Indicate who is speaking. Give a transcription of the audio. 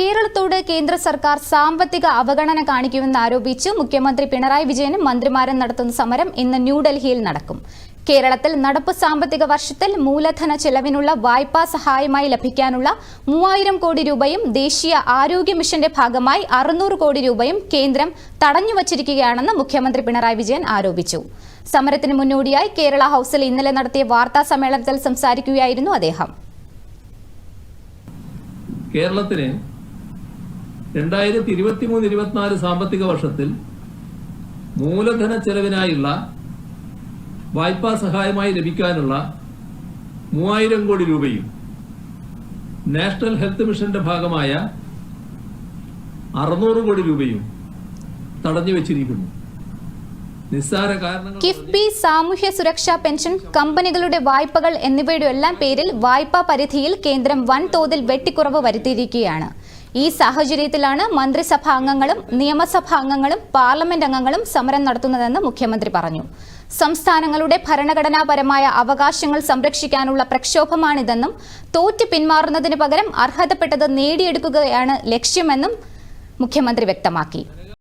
Speaker 1: കേരളത്തോട് കേന്ദ്ര സർക്കാർ സാമ്പത്തിക അവഗണന ആരോപിച്ച് മുഖ്യമന്ത്രി പിണറായി വിജയനും മന്ത്രിമാരും നടത്തുന്ന സമരം ഇന്ന് ന്യൂഡൽഹിയിൽ നടക്കും കേരളത്തിൽ നടപ്പ് സാമ്പത്തിക വർഷത്തിൽ മൂലധന ചെലവിനുള്ള വായ്പാ സഹായമായി ലഭിക്കാനുള്ള മൂവായിരം കോടി രൂപയും ദേശീയ ആരോഗ്യ മിഷന്റെ ഭാഗമായി അറുന്നൂറ് കോടി രൂപയും കേന്ദ്രം തടഞ്ഞുവച്ചിരിക്കുകയാണെന്ന് മുഖ്യമന്ത്രി പിണറായി വിജയൻ ആരോപിച്ചു സമരത്തിന് മുന്നോടിയായി കേരള ഹൌസിൽ ഇന്നലെ നടത്തിയ വാർത്താ സമ്മേളനത്തിൽ സംസാരിക്കുകയായിരുന്നു അദ്ദേഹം
Speaker 2: കേരളത്തിന് രണ്ടായിരത്തി ഇരുപത്തി മൂന്ന് ഇരുപത്തിനാല് സാമ്പത്തിക വർഷത്തിൽ മൂലധന ചെലവിനായുള്ള വായ്പാ സഹായമായി ലഭിക്കാനുള്ള മൂവായിരം കോടി രൂപയും നാഷണൽ ഹെൽത്ത് മിഷന്റെ ഭാഗമായ അറുന്നൂറ് കോടി രൂപയും തടഞ്ഞു വെച്ചിരിക്കുന്നു
Speaker 1: കിഫ്ബി സാമൂഹ്യ സുരക്ഷാ പെൻഷൻ കമ്പനികളുടെ വായ്പകൾ എന്നിവയുടെ എല്ലാം പേരിൽ വായ്പാ പരിധിയിൽ കേന്ദ്രം വൻതോതിൽ വെട്ടിക്കുറവ് വരുത്തിയിരിക്കുകയാണ് ഈ സാഹചര്യത്തിലാണ് മന്ത്രിസഭാ അംഗങ്ങളും നിയമസഭാ അംഗങ്ങളും പാർലമെന്റ് അംഗങ്ങളും സമരം നടത്തുന്നതെന്ന് മുഖ്യമന്ത്രി പറഞ്ഞു സംസ്ഥാനങ്ങളുടെ ഭരണഘടനാപരമായ അവകാശങ്ങൾ സംരക്ഷിക്കാനുള്ള പ്രക്ഷോഭമാണിതെന്നും തോറ്റു പിന്മാറുന്നതിന് പകരം അർഹതപ്പെട്ടത് നേടിയെടുക്കുകയാണ് ലക്ഷ്യമെന്നും മുഖ്യമന്ത്രി വ്യക്തമാക്കി